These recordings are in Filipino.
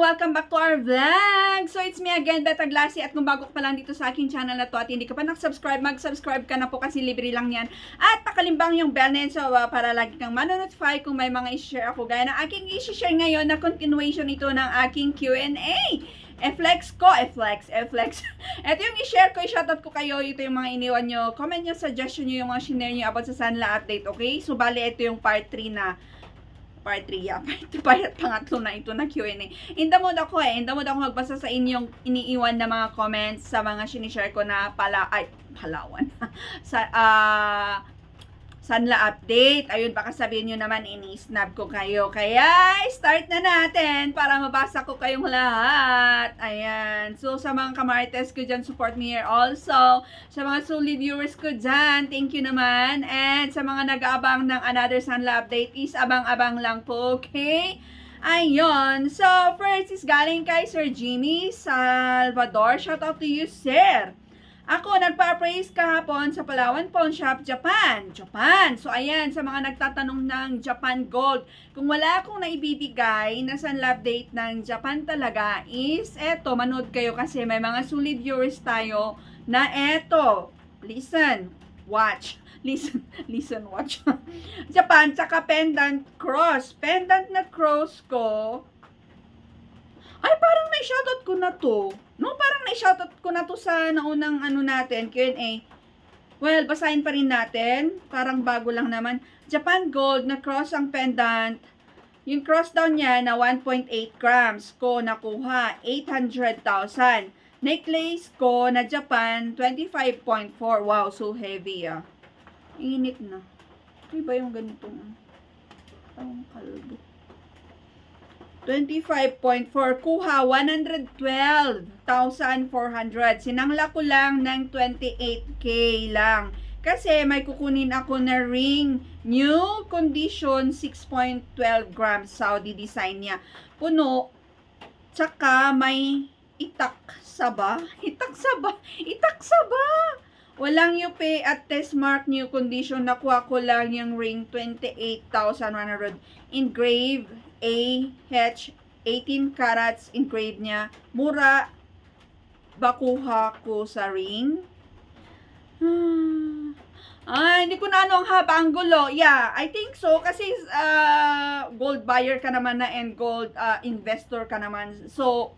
Welcome back to our vlog! So, it's me again, Beta Glassy. At kung bago ka pa lang dito sa aking channel na to at hindi ka pa nakasubscribe, mag-subscribe ka na po kasi libre lang yan. At pakalimbang yung bell na yun so, uh, para lagi kang manonotify kung may mga i-share ako. Gaya ng aking i-share ngayon na continuation ito ng aking Q&A. E-flex ko, e-flex, e-flex. Ito yung i-share ko, i-shoutout ko kayo. Ito yung mga iniwan nyo. Comment nyo, suggestion nyo, yung mga shinare nyo about sa Sanla update, okay? So, bali, ito yung part 3 na part 3 ya. Part, part pangatlo na ito na Q&A. In the ako eh. In the ako magbasa sa inyong iniiwan na mga comments sa mga sinishare ko na pala, ay, palawan. sa, ah, Sanla update. Ayun, baka sabihin nyo naman, ini-snap ko kayo. Kaya, start na natin para mabasa ko kayong lahat. Ayan. So, sa mga kamarites ko dyan, support me here also. Sa mga solid viewers ko dyan, thank you naman. And sa mga nag-aabang ng another Sanla update is abang-abang lang po, okay? Ayun. So, first is galing kay Sir Jimmy Salvador. Shout out to you, sir. Ako, nagpa-praise kahapon sa Palawan Pawn Shop, Japan. Japan. So, ayan, sa mga nagtatanong ng Japan Gold, kung wala akong naibibigay na love date ng Japan talaga is, eto, manood kayo kasi may mga solid viewers tayo na eto, listen, watch. Listen, listen, watch. Japan, tsaka pendant cross. Pendant na cross ko, ay, parang na-shoutout ko na to. No, parang na-shoutout ko na to sa naunang ano natin, Q&A. Well, basahin pa rin natin. Parang bago lang naman. Japan Gold na cross ang pendant. Yung cross down niya na 1.8 grams ko nakuha, 800,000. Necklace ko na Japan, 25.4. Wow, so heavy ah. Init na. Ano ba yung ganitong? Ang kalbo. 25.4 kuha 112,400 sinangla ko lang ng 28k lang. Kasi may kukunin ako na ring new condition 6.12 grams Saudi design niya. Puno tsaka may itak saba itak saba itak saba Walang UP at test mark new condition. Nakuha ko lang yung ring 28,100 engrave AH 18 carats engraved niya. Mura bakuha ko sa ring. Hmm. Ah, hindi ko na ano ang haba ang gulo. Yeah, I think so kasi uh, gold buyer ka naman na and gold uh, investor ka naman. So,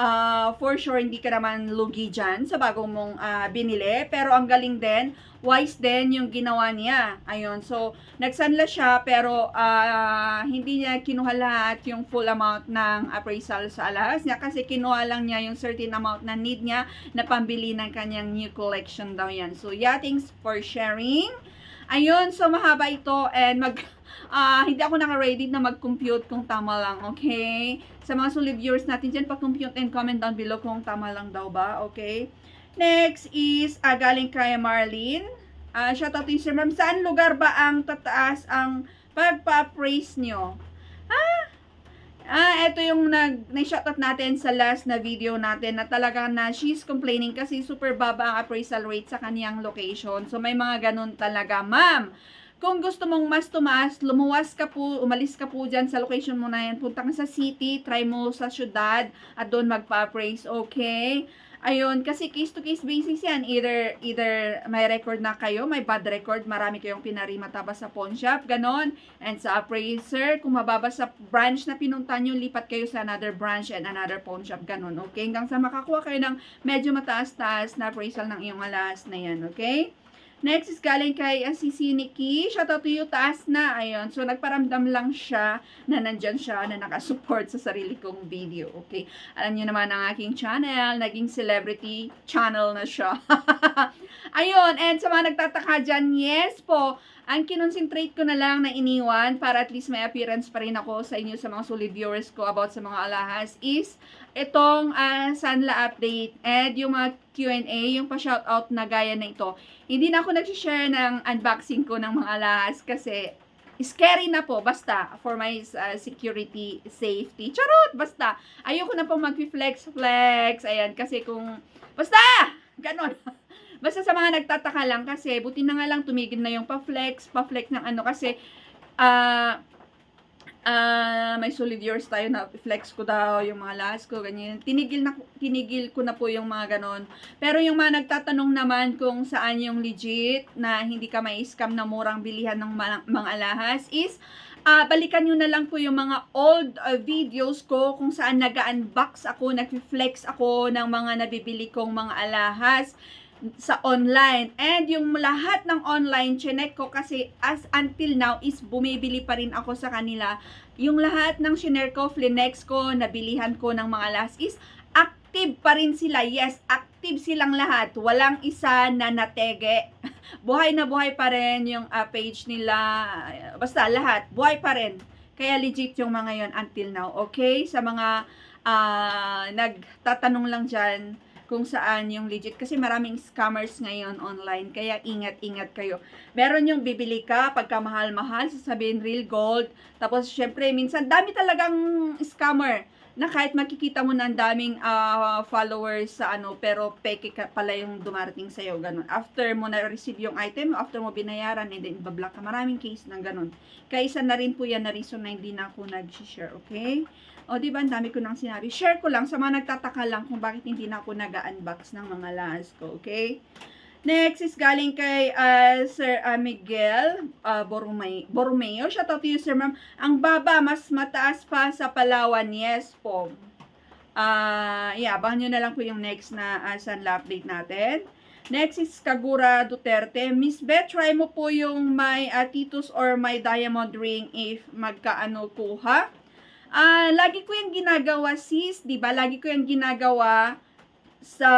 uh, for sure hindi ka naman lugi dyan sa bagong mong uh, binili. Pero ang galing din, wise din yung ginawa niya. Ayun, so nagsanla siya pero uh, hindi niya kinuha lahat yung full amount ng appraisal sa alahas niya kasi kinuha lang niya yung certain amount na need niya na pambili ng kanyang new collection daw yan. So yeah, thanks for sharing. Ayun, so mahaba ito and mag uh, hindi ako naka-ready na mag-compute kung tama lang, okay? Sa mga solid viewers natin dyan, pa-compute and comment down below kung tama lang daw ba, okay? Next is uh, galing kay Marlene. Uh, shout out to you. Ma'am, saan lugar ba ang tataas ang pagpa-praise nyo? Ah, Ah, ito yung nag na-shoutout natin sa last na video natin na talaga na she's complaining kasi super baba ang appraisal rate sa kaniyang location. So may mga ganun talaga, ma'am. Kung gusto mong mas tumaas, lumuwas ka po, umalis ka po dyan sa location mo na yan. Punta ka sa city, try mo sa syudad at doon magpa-appraise, okay? Ayun, kasi case to case basis yan. Either, either may record na kayo, may bad record, marami kayong pinarima tabas sa pawn shop, ganon. And sa appraiser, kung mababa sa branch na pinunta nyo, lipat kayo sa another branch and another pawn shop, ganon. Okay, hanggang sa makakuha kayo ng medyo mataas-taas na appraisal ng iyong alas na yan, okay? Next is galing kay uh, si Nikki. Shoutout to you, taas na. Ayun. So, nagparamdam lang siya na nandyan siya na nakasupport sa sarili kong video. Okay. Alam niyo naman ang aking channel. Naging celebrity channel na siya. Ayun. And sa mga nagtataka dyan, yes po. Ang kinonsentrate ko na lang na iniwan para at least may appearance pa rin ako sa inyo sa mga solid viewers ko about sa mga alahas is itong uh, Sanla update and yung mga Q&A, yung pa-shoutout na gaya na ito. Hindi na ako nag-share ng unboxing ko ng mga alahas kasi scary na po, basta, for my uh, security, safety. Charot, basta. Ayoko na po mag-flex-flex. Ayan, kasi kung, basta, ganon. Basta sa mga nagtataka lang kasi buti na nga lang tumigil na yung pa-flex, pa-flex ng ano kasi uh, ah may solid years tayo na flex ko daw yung mga last ko, ganyan. Tinigil, na, tinigil ko na po yung mga ganon. Pero yung mga nagtatanong naman kung saan yung legit na hindi ka may scam na murang bilihan ng mga, mga alahas is ah balikan nyo na lang po yung mga old ah, videos ko kung saan nag-unbox ako, nag-flex ako ng mga nabibili kong mga alahas sa online. And yung lahat ng online, chinek ko kasi as until now is bumibili pa rin ako sa kanila. Yung lahat ng shinare ko, flinex ko, nabilihan ko ng mga alahas is active pa rin sila. Yes, active silang lahat. Walang isa na natege. buhay na buhay pa rin yung ah, page nila. Basta lahat, buhay pa rin. Kaya legit yung mga yon until now. Okay? Sa mga ah, nagtatanong lang dyan kung saan yung legit. Kasi maraming scammers ngayon online. Kaya ingat-ingat kayo. Meron yung bibili ka, pagka mahal-mahal, sasabihin real gold. Tapos, syempre, minsan, dami talagang scammer na kahit makikita mo ng daming ah, followers sa ano, pero peke ka pala yung dumarating sa'yo, ganun. After mo na-receive yung item, after mo binayaran, and then ibablock ka. Maraming case ng ganun. Kaya na rin po yan na reason na hindi na ako nag-share, okay? O, di ba, ang dami ko nang sinabi. Share ko lang sa mga nagtataka lang kung bakit hindi na ako nag-unbox ng mga lahas ko, okay? Next is galing kay ah, Sir ah, Miguel uh, Borromeo. Borromeo. Shout out to you, Sir Ma'am. Ang baba, mas mataas pa sa Palawan. Yes po. Ah, yeah, abangan nyo na lang po yung next na uh, sunla update natin. Next is Kagura Duterte. Miss Beth, try mo po yung may uh, Titus or may diamond ring if magkaano kuha. Ah, lagi ko yung ginagawa sis, 'di ba? Lagi ko yung ginagawa sa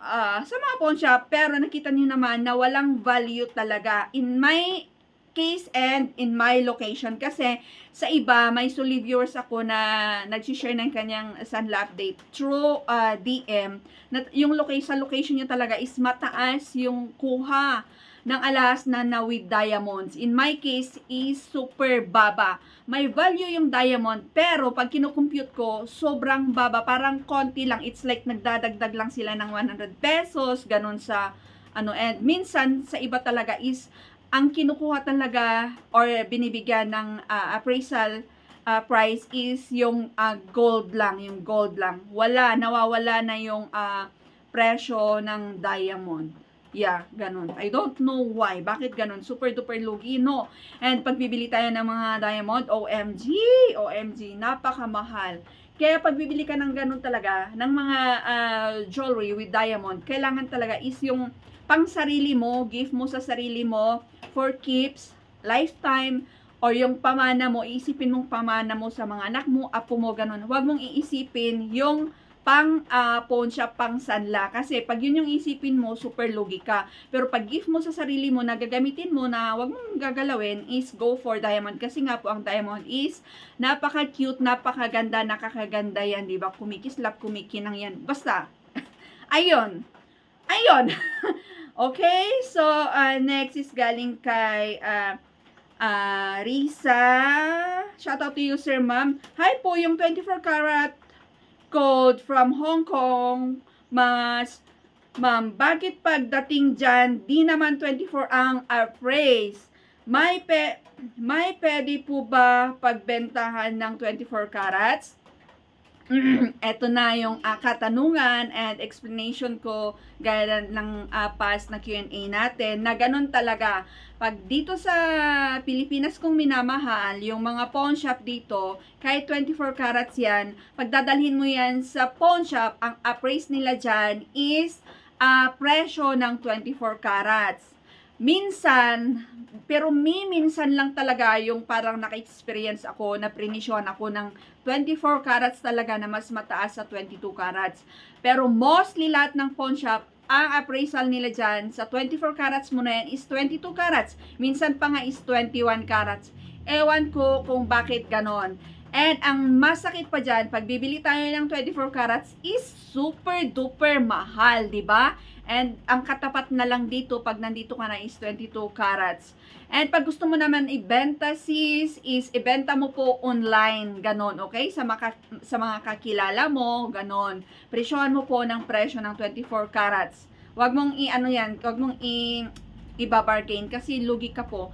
ah, sa mga pawn shop. Pero nakita niyo naman na walang value talaga in my case and in my location. Kasi sa iba may solid viewers ako na nag-share ng kanyang sunla update through ah, DM na yung location sa location niya talaga is mataas yung kuha ng alas na na with diamonds. In my case is super baba. May value yung diamond pero pag kinocompute ko sobrang baba, parang konti lang. It's like nagdadagdag lang sila ng 100 pesos, ganun sa ano and minsan sa iba talaga is ang kinukuha talaga or binibigyan ng ah, appraisal ah, price is yung ah, gold lang, yung gold lang. Wala, nawawala na yung ah, presyo ng diamond. Yeah, ganun. I don't know why. Bakit ganun? Super duper lugi, no? And pag bibili tayo ng mga diamond, OMG, OMG, napakamahal. Kaya pag bibili ka ng ganun talaga, ng mga ah, jewelry with diamond, kailangan talaga is yung pang sarili mo, gift mo sa sarili mo, for keeps, lifetime, or yung pamana mo, iisipin mong pamana mo sa mga anak mo, apo mo, ganun. Huwag mong iisipin yung pang uh, pawn shop, pang sanla. Kasi pag yun yung isipin mo, super lugi ka. Pero pag gift mo sa sarili mo na gagamitin mo na wag mong gagalawin is go for diamond. Kasi nga po ang diamond is napaka-cute, napakaganda, nakakaganda yan, di ba? Kumikislap, kumikinang yan. Basta, ayun. Ayun. okay, so uh, next is galing kay uh, uh, Risa. Shout out to you, Sir Ma'am. Hi po, yung 24 karat gold from Hong Kong, mas Ma'am, bakit pagdating dyan, di naman 24 ang appraise? May, pe, may pwede po ba pagbentahan ng 24 carats? Ito na yung uh, katanungan and explanation ko gaya ng uh, past na Q&A natin na ganun talaga. Pag dito sa Pilipinas kong minamahal, yung mga pawn shop dito, kahit 24 carats yan, pagdadalhin mo yan sa pawn shop, ang appraise nila dyan is uh, presyo ng 24 carats. Minsan, pero mi minsan lang talaga yung parang naka-experience ako na prinisyon ako ng 24 carats talaga na mas mataas sa 22 carats. Pero mostly lahat ng pawn shop, ang appraisal nila dyan sa 24 carats mo na yan is 22 carats. Minsan pa nga is 21 carats. Ewan ko kung bakit ganon. And ang masakit pa dyan, pag bibili tayo ng 24 carats is super duper mahal, di ba? And ang katapat na lang dito pag nandito ka na is 22 carats. And pag gusto mo naman ibenta sis, is ibenta mo po online, ganon, okay? Sa, maka, sa mga kakilala mo, ganon. Presyohan mo po ng presyo ng 24 carats. Huwag mong i-ano yan, huwag mong i- i-bargain kasi lugi ka po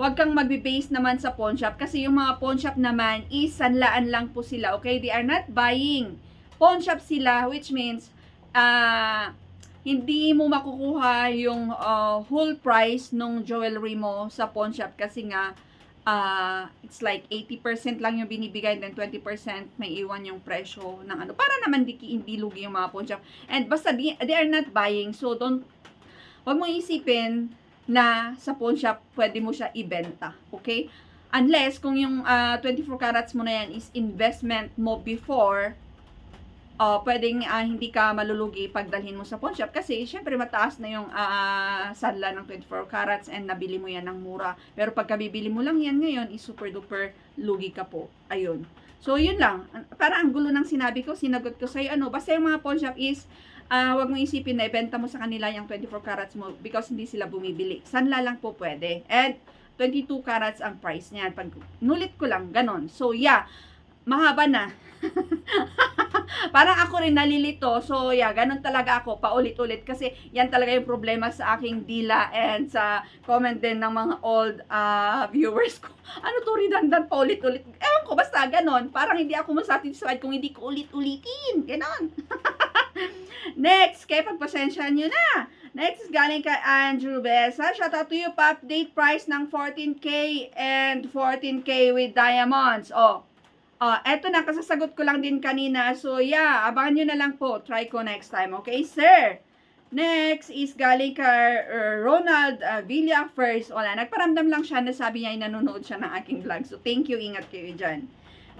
huwag kang magbe-base naman sa pawn shop kasi yung mga pawn shop naman is sanlaan lang po sila, okay? They are not buying. Pawn shop sila, which means, ah, hindi mo makukuha yung ah, whole price nung jewelry mo sa pawn shop kasi nga, ah, it's like 80% lang yung binibigay then 20% may iwan yung presyo ng ano. Para naman di, hindi lugi yung mga pawn shop. And basta di, they are not buying, so don't, wag mo isipin na sa pawn shop pwede mo siya ibenta. Okay? Unless kung yung ah, 24 carats mo na yan is investment mo before, uh, pwedeng ah, hindi ka malulugi pagdalhin mo sa pawn shop kasi syempre mataas na yung ah, sanla ng 24 carats and nabili mo yan ng mura. Pero pagka bibili mo lang yan ngayon is super duper lugi ka po. Ayun. So yun lang. Para ang gulo ng sinabi ko, sinagot ko sa'yo ano, basta yung mga pawn shop is ah wag mo isipin na ibenta mo sa kanila yung 24 carats mo because hindi sila bumibili. Sanla lang po pwede. And 22 carats ang price niyan. Pag nulit ko lang, ganon. So yeah, mahaba na. Parang ako rin nalilito. So, yeah, ganun talaga ako, paulit-ulit. Kasi yan talaga yung problema sa aking dila and sa comment din ng mga old ah, viewers ko. Ano to, redundant, paulit-ulit. Ewan ko, basta ganon. Parang hindi ako masatisfied kung hindi ko ulit-ulitin. Ganon. Next, kaya pagpasensya nyo na. Next galing kay Andrew Besa. Shout out to you, pa-update price ng 14K and 14K with diamonds. Oh, Ah, eto na, kasasagot ko lang din kanina. So, yeah, abangan nyo na lang po. Try ko next time. Okay, sir? Next is galing kay uh, Ronald uh, Villa first. Wala, nagparamdam lang siya na sabi niya ay nanonood siya ng aking vlog. So, thank you. Ingat kayo dyan.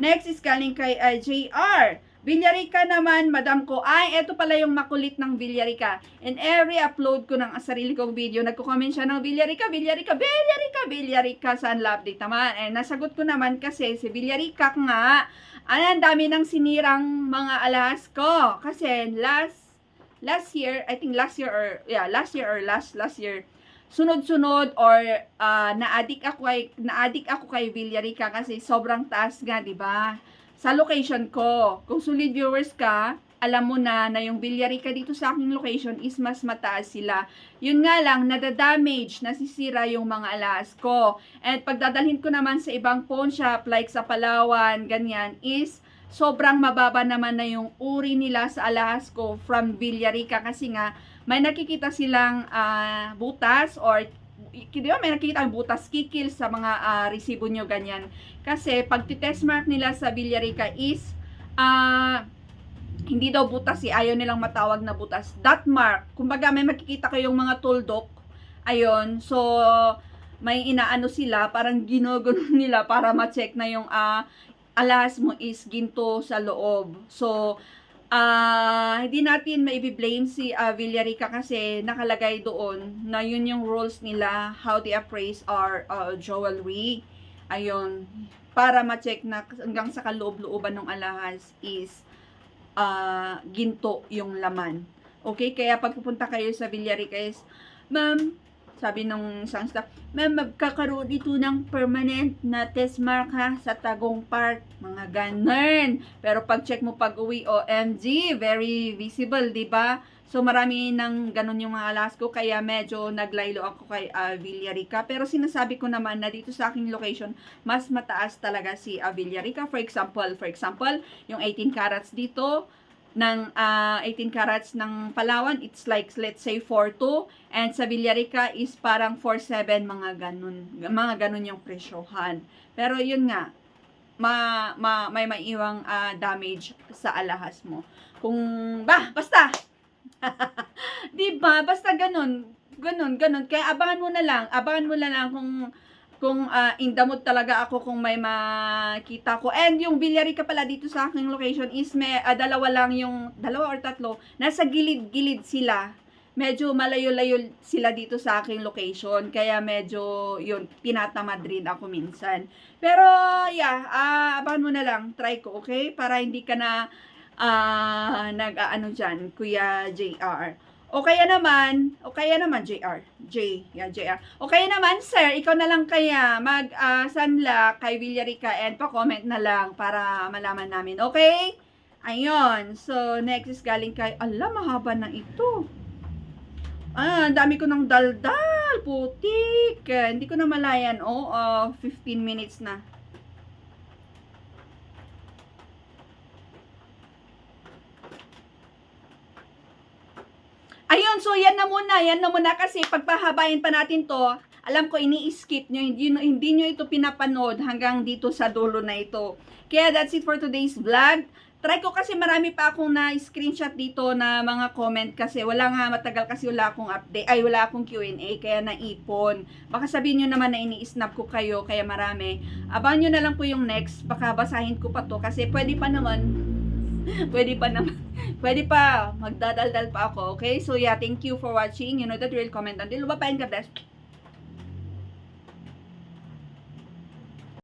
Next is galing kay uh, JR. Villarica naman, madam ko. Ay, eto pala yung makulit ng Villarica. In every upload ko ng sarili kong video, nagko-comment siya ng Villarica, Villarica, Villarica, Villarica, saan la update naman. Eh, nasagot ko naman kasi si Villarica nga, ay, ang dami ng sinirang mga alas ko. Kasi last, last year, I think last year or, yeah, last year or last, last year, sunod-sunod or ah, na-addict ako kay na-addict ako kay Villarica kasi sobrang taas nga, 'di ba? Sa location ko. Kung solid viewers ka, alam mo na na yung Villarica dito sa aking location is mas mataas sila. Yun nga lang, nadadamage, nasisira yung mga alas ko. And pagdadalhin ko naman sa ibang pawn shop, like sa Palawan, ganyan, is sobrang mababa naman na yung uri nila sa alahas ko from Villarica kasi nga may nakikita silang ah, butas or di ba may nakikita ang butas kikil sa mga ah, resibo nyo ganyan kasi pag test mark nila sa Villarica is ah hindi daw butas eh, ayaw nilang matawag na butas. Dot mark, kumbaga may makikita kayong mga tuldok, ayun, so may inaano sila, parang ginogano nila para ma-check na yung ah, alas mo is ginto sa loob. So, ah hindi natin maibi-blame si uh, Villarica kasi nakalagay doon na yun yung rules nila how they appraise our uh, jewelry. Ayun, para ma-check na hanggang sa kaloob-looban ng alahas is ah ginto yung laman. Okay, kaya pag pupunta kayo sa Villarica is, Ma'am, sabi nung isang staff, Ma'am, magkakaroon dito ng permanent na test mark ha sa Tagong Park. Mga ganun. Pero pag check mo pag uwi, OMG, very visible, di ba? So marami nang ganun yung mga alas ko, kaya medyo naglaylo ako kay uh, Villarica. Pero sinasabi ko naman na dito sa aking location, mas mataas talaga si uh, Villarica. For example, for example, yung 18 carats dito, ng ah, 18 carats ng Palawan, it's like let's say 4.2 and sa Villarica is parang 4.7 mga ganun, mga ganun yung presyohan. Pero yun nga, ma, ma may maiwang ah, damage sa alahas mo. Kung ba, basta 'Di ba? Basta ganun, ganun, ganun. Kaya abangan mo na lang, abangan mo na lang kung kung uh, in the mood talaga ako kung may makita ko. And yung Villarica pala dito sa aking location is may ah, dalawa lang yung, dalawa or tatlo, nasa gilid-gilid sila. Medyo malayo-layo sila dito sa aking location. Kaya medyo, yun, tinatamad rin ako minsan. Pero, yeah, ah, abangan mo na lang. Try ko, okay? Para hindi ka na ah nag-ano dyan, Kuya JR. O kaya naman, o kaya naman JR, J, yan JR. O kaya naman sir, ikaw na lang kaya mag ah, sanla kay Villarica and pa-comment na lang para malaman namin. Okay? Ayun. So next is galing kay, ala mahaba na ito. Ah, dami ko ng daldal. putik. Hindi ko na malayan. Oh, ah, 15 minutes na. Ayun, so yan na muna, yan na muna kasi pagpahabayin pa natin to, alam ko ini-skip nyo, hindi, hindi nyo ito pinapanood hanggang dito sa dulo na ito. Kaya that's it for today's vlog. Try ko kasi marami pa akong na-screenshot dito na mga comment kasi wala nga matagal kasi wala akong update, ay wala akong Q&A kaya naipon. Baka sabihin nyo naman na ini-snap ko kayo kaya marami. Abangan nyo na lang po yung next, baka basahin ko pa to kasi pwede pa naman, pwede pa naman, pwede pa, magdadaldal pa ako, okay? So yeah, thank you for watching. You know that real comment. Until bye-bye and God bless.